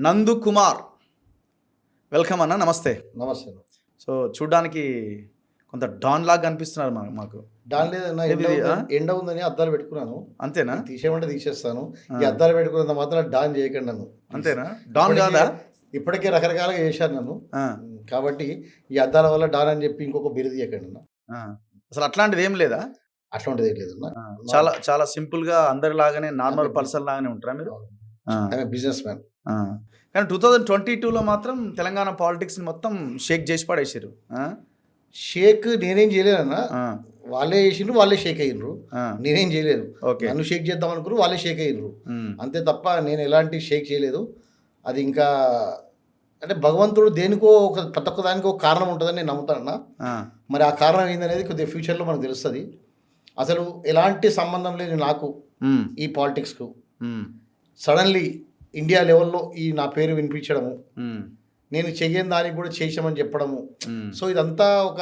నందు కుమార్. వెల్కమ్ అన్న నమస్తే. నమస్తే సో చూడడానికి కొంత డాన్ లాగా కనిపిస్తున్నారు మాకు. దాని లేదన్నా ఎండ ఉందని అద్దాలు పెట్టుకున్నాను. అంతేనా? తీసేయమంటే తీసేస్తాను. ఈ. అద్దాలు పెట్టుకున్నంత మాత్రం డాన్ చేయకండి నన్ను. అంతేనా? డాన్ కాదా? ఇప్పటికే రకరకాలుగా చేశారు నన్ను. కాబట్టి ఈ అద్దాల వల్ల డాన్ అని చెప్పి ఇంకొక బిరుదు చేయకండి. అసలు అట్లాంటిది ఏం లేదా? అట్లాంటిది ఏం లేదన్న ఆ, చాలా చాలా సింపుల్గా అందరిలాగానే నార్మల్ పర్సన్ లాగానే ఉంటారా మీరు? Business man. కానీ టూ థౌజండ్ ట్వంటీ టూలో మాత్రం తెలంగాణ పాలిటిక్స్ మొత్తం షేక్ చేసి పడేసారు ఆ, షేక్ నేనేం చేయలేదన్న వాళ్ళే చేసిండ్రు వాళ్ళే షేక్ అయ్యిండ్రు. నేనేం చేయలేదు. ఓకే. నన్ను షేక్ చేద్దాం అనుకున్నారు వాళ్ళే షేక్ అయ్యిండ్రు అంతే తప్ప నేను ఎలాంటి షేక్ చేయలేదు. అది ఇంకా అంటే భగవంతుడు దేనికో ఒక ప్రతి ఒక్క దానికి ఒక కారణం ఉంటుందని నేను నమ్ముతానన్నా మరి ఆ కారణం ఏందనేది కొద్దిగా ఫ్యూచర్లో మనకు తెలుస్తుంది. అసలు ఎలాంటి సంబంధం లేదు నాకు ఈ పాలిటిక్స్కు. సడన్లీ ఇండియా లెవెల్లో ఈ నా పేరు వినిపించడము. నేను చెయ్యని దానికి కూడా చేసామని చెప్పడము. సో ఇదంతా ఒక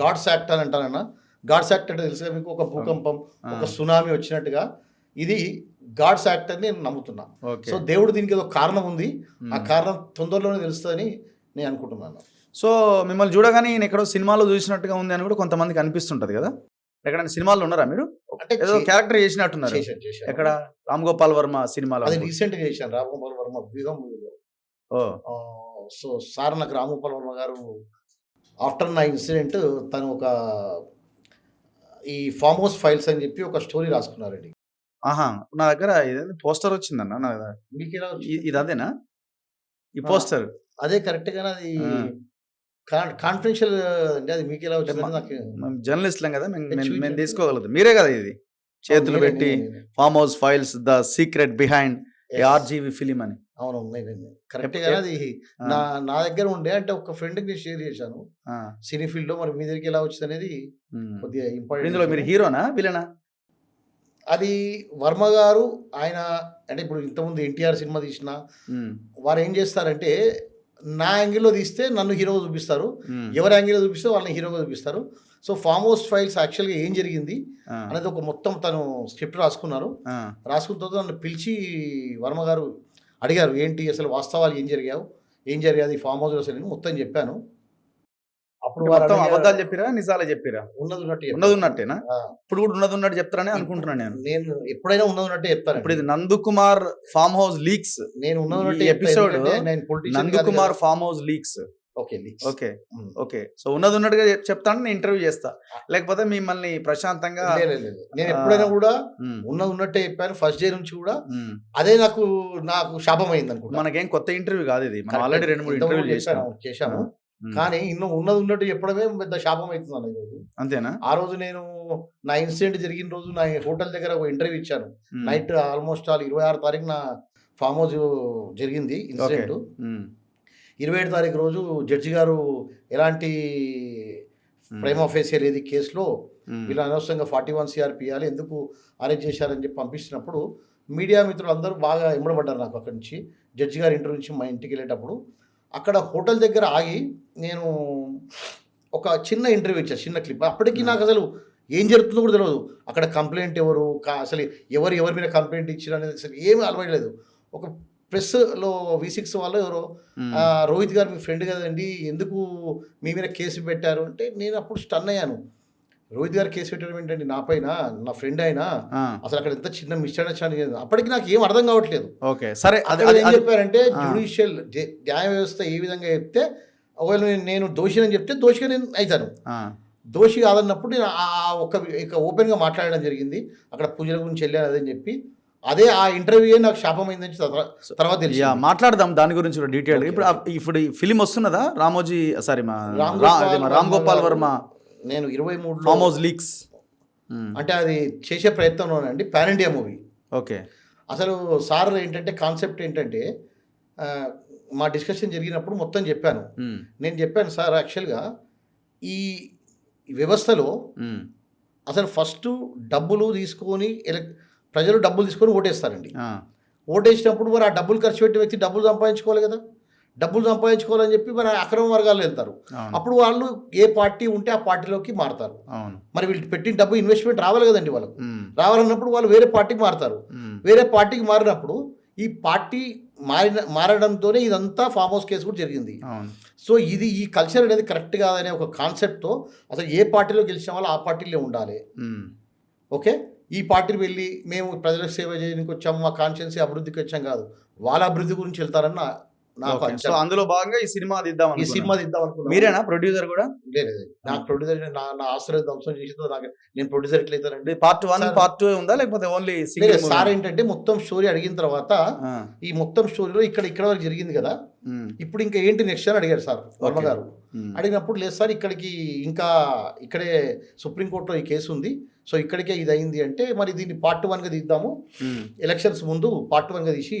గాడ్స్ యాక్ట్ అని అంటానన్న గాడ్స్ యాక్ట్ అంటే తెలుసుగా మీకు? ఒక భూకంపం ఒక సునామీ వచ్చినట్టుగా. ఇది గాడ్స్ యాక్ట్ అని నేను నమ్ముతున్నా. సో దేవుడు దీనికి ఏదో కారణం ఉంది. ఆ. కారణం తొందరలోనే తెలుస్తుందని నేను అనుకుంటున్నాను. సో మిమ్మల్ని చూడగానే ఈయన ఎక్కడో సినిమాలో చూసినట్టుగా ఉంది అని కూడా కొంతమందికి అనిపిస్తుంటది కదా? ఎక్కడైనా సినిమాలో ఉన్నారా మీరు? అంటే ఏదో క్యారెక్టర్ చేసినట్టున్నారు. చేశాను చేశాను ఎక్కడ? రామ్ గోపాల్ వర్మ సినిమాలో. అది రీసెంట్గా చేశాను రామగోపాల్ వర్మ వ్యూహం మూవీలో. సో సార్ నాకు రామగోపాల్ వర్మ గారు ఆఫ్టర్ నా ఇన్సిడెంట్ తను ఒక ఈ ఫామ్ హౌస్ ఫైల్స్ అని చెప్పి ఒక స్టోరీ రాసుకున్నారండి. ఆహా నా దగ్గర పోస్టర్ వచ్చిందన్న నా దగ్గర. మీకు ఇది అదేనా ఈ. పోస్టర్. అదే కరెక్ట్ గానే అది ఆ. కాన్ఫిడెన్షియల్ అంటే అది మీకు ఎలా వచ్చింది మా- నాకు మేము జర్నలిస్ట్లం కదా మేము-. తీసుకోగలదు మీరే కదా ఇది చేతులు నేనే, పెట్టి నేనే, నేనే. Farmhouse files the secret behind Yes. RGV film అని అవును కరెక్ట్ గానే అది ఆ, నా నా దగ్గర ఉండే అంటే ఒక ఫ్రెండ్కి షేర్ చేశాను ఆ, సినీ ఫీల్డ్లో మరి మీ దగ్గరికి ఎలా వచ్చింది అనేది ఉమ్. కొద్దిగా ఇందులో మీరు హీరోనా విలనా అది వర్మ గారు ఆయన అంటే ఇప్పుడు ఇంతకుముందు ఎన్టీఆర్ సినిమా తీసిన ఉమ్, వారు ఏం చేస్తారంటే నా యాంగిల్లో తీస్తే నన్ను హీరోగా చూపిస్తారు. ఎవరి యాంగిల్లో చూపిస్తే వాళ్ళని హీరోగా చూపిస్తారు. సో ఫామ్ హౌస్ ఫైల్స్ యాక్చువల్గా ఏం జరిగింది అనేది ఒక మొత్తం తను స్క్రిప్ట్ రాసుకున్నారు. రాసుకున్న తర్వాత నన్ను పిలిచి వర్మ గారు అడిగారు ఏంటి అసలు వాస్తవాలు ఏం జరిగావు? ఏం జరిగాది? ఫామ్ హౌస్లో అసలు మొత్తం చెప్పాను. అప్పుడు మొత్తం అబద్ధాలు చెప్పిరా నిజాలే చెప్పిరా? ఉన్నది ఉన్నట్టు. ఉన్నది ఉన్నట్టేనా? ఇప్పుడు కూడా ఉన్నది ఉన్నట్టు చెప్తారని అనుకుంటున్నాను నేను. నేను ఎప్పుడైనా ఉన్నది ఉన్నట్టే చెప్తాను ఇప్పుడు ఇది నందు కుమార్ ఫామ్ హౌస్ లీక్స్. నేను ఉన్నది politician Nandu Kumar. Farmhouse leaks. Okay. Okay. Okay. So ఉన్నది ఉన్నట్టుగా చెప్- చెప్తాను నేను ఇంటర్వ్యూ చేస్తా. లేకపోతే మిమ్మల్ని ప్రశాంతంగా. నేను ఎప్పుడైనా కూడా ఉన్నది ఉన్నట్టే చెప్పాను. ఫస్ట్ డే నుంచి కూడా. అదే నాకు నాకు శాపం అయింది అనుకుంటా. మనకేం కొత్త ఇంటర్వ్యూ కాదు ఇది. మనం. ఆల్రెడీ రెండు మూడు చేసాం చెప్పాను, చేశాము. కానీ ఇನ್ನು ఉన్నది ఉన్నట్టు చెప్పడమే పెద్ద శాపం అవుతుంది అన్న ఈరోజు. అంతేనా? ఆ రోజు నేను నా ఇన్సిడెంట్ జరిగిన రోజు నా హోటల్ దగ్గర ఒక ఇంటర్వ్యూ ఇచ్చాను. నైట్ ఆల్మోస్ట్ ఆల్ ఇరవై ఆరు తారీఖు నా ఫామ్ హౌస్ జరిగింది ఇన్సిడెంట్. ఇరవై ఏడు తారీఖు రోజు జడ్జి గారు ఎలాంటి ప్రైమ్ ఆఫీసర్ ఏది కేసులో వీళ్ళు అనవసరంగా ఫార్టీ వన్ సిఆర్ పియాలి ఎందుకు అరెస్ట్ చేశారని చెప్పి పంపిస్తున్నప్పుడు మీడియా మిత్రులు అందరూ బాగా ఎంబడబడ్డారు నాకు అక్కడి నుంచి. జడ్జి గారి ఇంటర్వ్యూ నుంచి మా ఇంటికి వెళ్ళేటప్పుడు అక్కడ హోటల్ దగ్గర ఆగి నేను ఒక చిన్న ఇంటర్వ్యూ ఇచ్చాను చిన్న క్లిప్ అప్పటికి నాకు అసలు ఏం జరుగుతుందో కూడా తెలియదు అక్కడ కంప్లైంట్ ఎవరు కా- అసలు ఎవరు ఎవరి మీద కంప్లైంట్ ఇచ్చారు అనేది అసలు ఏమీ అలవాట్లేదు ఒక ప్రెస్లో వి సిక్స్ వాళ్ళు ఎవరో రోహిత్ గారు మీ ఫ్రెండ్ కదండి ఎందుకు మీ మీద కేసు పెట్టారు? అంటే నేను అప్పుడు స్టన్ అయ్యాను. రోహిత్ గారు కేసు పెట్టడం ఏంటండి నా పైన నా ఫ్రెండ్ అయినా అసలు అక్కడ ఎంత చిన్న మిస్అండర్స్టాండింగ్ అప్పటికి నాకు ఏం అర్థం కావట్లేదు. ఓకే. సరే అది ఏం చెప్పారంటే. జ్యుడిషియల్ న్యాయ వ్యవస్థ ఏ విధంగా చెప్తే ఒకవేళ నేను- నేను దోషిని చెప్తే దోషిగా నేను అవుతాను దోషి కాదన్నప్పుడు నేను ఆ ఒక ఇక ఓపెన్గా మాట్లాడడం జరిగింది. అక్కడ పూజల గురించి వెళ్ళాను అదని చెప్పి అదే ఆ ఇంటర్వ్యూ నాకు శాపమైందని తర్వా- తర్వాత తెలిసి మాట్లాడదాం దాని గురించి డీటెయిల్ ఇప్పుడు ఇప్పుడు ఈ ఫిలిం వస్తున్నదా? రామోజీ సారీ మా రామ్ గోపాల్ వర్మ నేను ఇరవై మూడు ఫామ్ హౌస్ లీక్స్ అంటే అది చేసే ప్రయత్నంలోనండి పాన్ ఇండియా మూవీ ఓకే. అసలు సార్ ఏంటంటే కాన్సెప్ట్ ఏంటంటే మా డిస్కషన్ జరిగినప్పుడు మొత్తం చెప్పాను. ఉమ్, నేను చెప్పాను సార్ యాక్చువల్గా ఈ వ్యవస్థలో ఉమ్, అసలు ఫస్ట్ డబ్బులు తీసుకొని ఎలక్ ప్రజలు డబ్బులు తీసుకొని ఓటేస్తారండి. ఓటేసినప్పుడు మరి ఆ డబ్బులు ఖర్చు పెట్టే వ్యక్తి డబ్బులు సంపాదించుకోవాలి కదా. డబ్బులు సంపాదించుకోవాలని చెప్పి మరి అక్రమ వర్గాలు వెళ్తారు. అప్పుడు వాళ్ళు ఏ పార్టీ ఉంటే ఆ పార్టీలోకి మారుతారు. మరి వీళ్ళు పెట్టిన డబ్బు ఇన్వెస్ట్మెంట్ రావాలి కదండి వాళ్ళకు. రావాలన్నప్పుడు వాళ్ళు వేరే పార్టీకి మారుతారు. వేరే పార్టీకి మారినప్పుడు ఈ పార్టీ మారిన మారడంతోనే ఇదంతా ఫామ్ హౌస్ కేసు కూడా జరిగింది. సో ఇది ఈ కల్చర్ అనేది కరెక్ట్ కాదనే ఒక కాన్సెప్ట్తో అసలు ఏ పార్టీలో గెలిచిన వాళ్ళు ఆ పార్టీలో ఉండాలి. ఓకే? ఈ పార్టీకి వెళ్ళి మేము ప్రజలకు సేవ చేయడానికి వచ్చాము మా కాన్షియన్సీ అభివృద్ధికి వచ్చాం కాదు. వాళ్ళ అభివృద్ధి గురించి వెళ్తారని నా నాకు. అందులో భాగంగా ఈ సినిమా తీద్దాం ఈ సినిమా తీద్దాం అనుకున్నాను. మీరేనా ప్రొడ్యూసర్ కూడా? లేదు. నాకు ప్రొడ్యూసర్ నా నా ఆశ్రయ ధ్వంసం చేసిందో నాకు నేను ప్రొడ్యూసర్ ఎట్లయితానండి? పార్ట్ వన్ పార్ట్ టూ ఉందా? లేకపోతే ఓన్లీ సార్ ఏంటంటే మొత్తం స్టోరీ అడిగిన తర్వాత ఈ మొత్తం స్టోరీలో ఇక్కడ ఇక్కడ వరకు జరిగింది కదా. ఇప్పుడు ఇంకా ఏంటి నెక్స్ట్ అని అడిగారు సార్ వర్మ. గారు. అడిగినప్పుడు లేదు సార్ ఇక్కడికి ఇంకా ఇక్కడే సుప్రీంకోర్టులో ఈ కేసు ఉంది. సో ఇక్కడికే ఇది అయింది అంటే మరి దీన్ని పార్ట్ వన్గా తీద్దాము. ఎలక్షన్స్ ముందు పార్ట్ వన్గా తీసి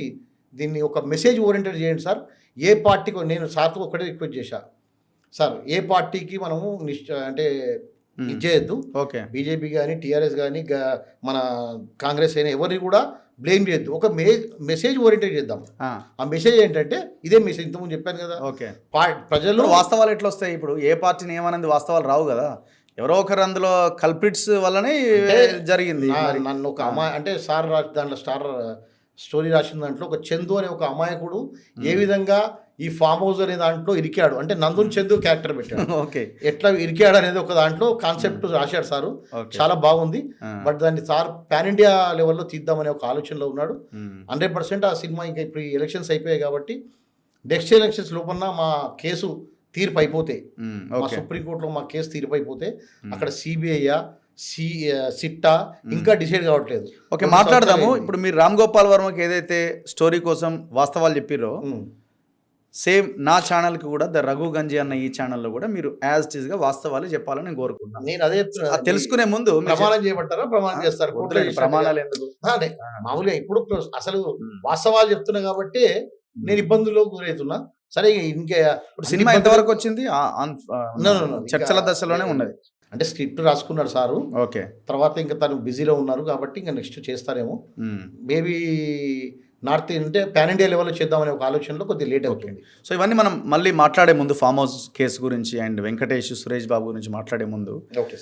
దీన్ని ఒక మెసేజ్ ఓరియంటెడ్ చేయండి సార్. ఏ పార్టీకి నేను సార్తో ఒకటే రిక్వెస్ట్ చేశా. సార్ ఏ పార్టీకి మనము నిశ్చ అంటే ఇది చేయొద్దు ఓకే. బీజేపీ కానీ టీఆర్ఎస్ కానీ మన కాంగ్రెస్ అయినా ఎవరిని కూడా బ్లేమ్ చేయొద్దు. ఒక మే మెసేజ్ ఓరియంటెడ్ చేద్దాం. ఆ. మెసేజ్ ఏంటంటే ఇదే మెసేజ్ ఇంతకుముందు చెప్పాను కదా. ఓకే. పా- ప్రజలు ఇప్పుడు వాస్తవాలు ఎట్లా వస్తాయి ఇప్పుడు ఏ పార్టీని ఏమన్నది వాస్తవాలు రావు కదా. ఎవరో ఒకరు అందులో కల్పిట్స్ వల్లనే జరిగింది. నన్ను ఒక అమాయ అంటే స్టార్ రా దాంట్లో స్టార్ స్టోరీ రాసిన దాంట్లో ఒక చందు అనే ఒక అమాయకుడు ఏ విధంగా ఈ ఫామ్ హౌస్ అనే దాంట్లో ఇరికాడు. అంటే నందుని చందు క్యారెక్టర్ పెట్టాడు. ఓకే. ఎట్లా ఇరికాడు అనేది ఒక దాంట్లో కాన్సెప్ట్ రాశాడు సారు. చాలా బాగుంది. బట్ దాన్ని సార్ పాన్ ఇండియా లెవెల్లో తీద్దామనే ఒక ఆలోచనలో ఉన్నాడు. హండ్రెడ్ పర్సెంట్ ఆ సినిమా ఇంకా ఇప్పుడు ఎలక్షన్స్ అయిపోయాయి కాబట్టి నెక్స్ట్ ఎలక్షన్స్ లోపల మా కేసు తీర్పు అయిపోతే. మా సుప్రీంకోర్టులో మా కేసు తీర్పు అయిపోతే అక్కడ సిబిఐ సి సిట్టా ఇంకా డిసైడ్ కావట్లేదు. ఓకే మాట్లాడదాము. ఇప్పుడు మీరు రామ్ గోపాల్ వర్మకి ఏదైతే స్టోరీ కోసం వాస్తవాలు చెప్పిరో. సేమ్ నా ఛానల్కి కూడా ద రఘు గంజి అన్న ఈ ఛానల్లో కూడా మీరు యాజ్ ఇట్గా వాస్తవాలు చెప్పాలని నేను కోరుకుంటున్నాను. నేను అదే తెలుసుకునే ముందు ప్రమాణం చేయమంటారా? ప్రమాణం చేస్తారు. ప్రమాణాలు ఎందుకు? మామూలుగా ఇప్పుడు అసలు. వాస్తవాలు చెప్తున్నా కాబట్టి నేను ఇబ్బందుల్లో గురవుతున్నా. సరే ఇంకా ఇప్పుడు సినిమా ఎంతవరకు వచ్చింది. చర్చల దశలోనే ఉన్నది. అంటే స్క్రిప్ట్ రాసుకున్నాడు సారు. ఓకే. తర్వాత ఇంకా తను బిజీలో ఉన్నారు కాబట్టి ఇంకా నెక్స్ట్ చేస్తారేమో. మేబీ నార్త్ అంటే పాన్ ఇండియా లెవెల్లో చేద్దామనే ఒక ఆలోచనలో కొద్దిగా లేట్ అవుతుంది. సో ఇవన్నీ మనం మళ్ళీ మాట్లాడే ముందు ఫామ్ హౌస్ కేసు గురించి అండ్ వెంకటేష్ సురేష్ బాబు గురించి మాట్లాడే ముందు ఓకే సార్.